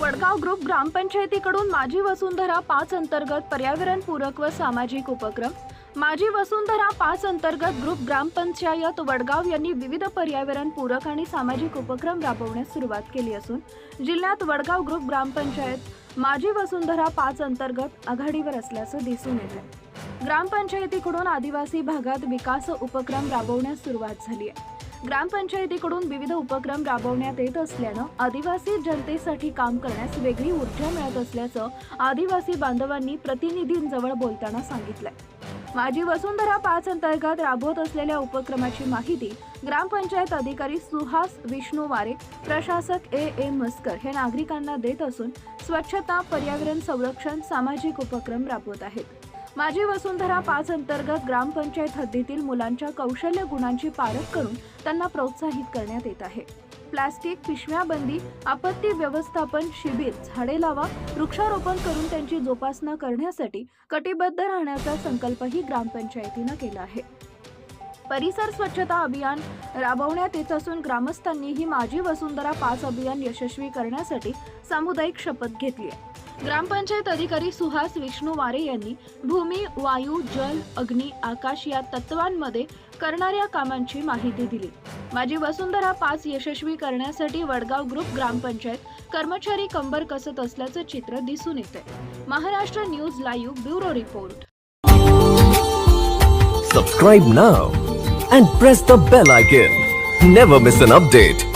Vadgaon group ग्रामपंचायतीकडून माझी वसुंधरा पाच अंतर्गत पर्यावरण पूरक व सामाजिक उपक्रम. माजी वसुंधरा पाच अंतर्गत ग्रुप ग्रामपंचायत वडगाव यांनी विविध पर्यावरण पूरक आणि सामाजिक उपक्रम राबवण्यास सुरुवात केली असून जिल्ह्यात वडगाव ग्रुप ग्रामपंचायत माजी वसुंधरा पाच अंतर्गत आघाडीवर असल्याचं दिसून येतं ग्रामपंचायतीकडून आदिवासी भागात विकास उपक्रम राबवण्यास सुरुवात झाली आहे. ग्रामपंचायतीकडून विविध उपक्रम राबवण्यात येत असल्यानं आदिवासी जनतेसाठी काम करण्यास वेगळी ऊर्जा मिळत असल्याचं आदिवासी बांधवांनी प्रतिनिधींजवळ बोलताना सांगितलंय. माझी वसुंधरा पाच अंतर्गत राबवत असलेल्या उपक्रमाची माहिती ग्रामपंचायत अधिकारी सुहास विष्णू वारे प्रशासक ए. ए मस्कर हे नागरिकांना देत असून स्वच्छता पर्यावरण संरक्षण सामाजिक उपक्रम राबवत आहेत. माझी वसुंधरा पाच अंतर्गत ग्रामपंचायत हद्दीतील मुलांच्या कौशल्य गुणांची पारख करून त्यांना प्रोत्साहित करण्यात येत आहे. प्लास्टिक पिशव्या बंदी आपत्ती व्यवस्थापन शिबिर झाडे लावा वृक्षारोपण करून त्यांची जोपासना करण्यासाठी कटिबद्ध राहण्याचा संकल्पही ग्रामपंचायतीनं केला आहे. परिसर स्वच्छता अभियान राबवण्यात येत असून ग्रामस्थांनीही माझी वसुंधरा पाच अभियान यशस्वी करण्यासाठी सामुदायिक शपथ घेतली आहे. ग्रामपंचायत अधिकारी सुहास विष्णू वारे यांनी भूमी वायू जल अग्नी आकाश या तत्वांमध्ये करणाऱ्या कामांची माहिती दिली. माझी वसुंधरा पाच यशस्वी करण्यासाठी वडगाव ग्रुप ग्रामपंचायत कर्मचारी कंबर कसत असल्याचं चित्र दिसून येते. Maharashtra news live bureau report. Subscribe now and press the bell icon never miss an update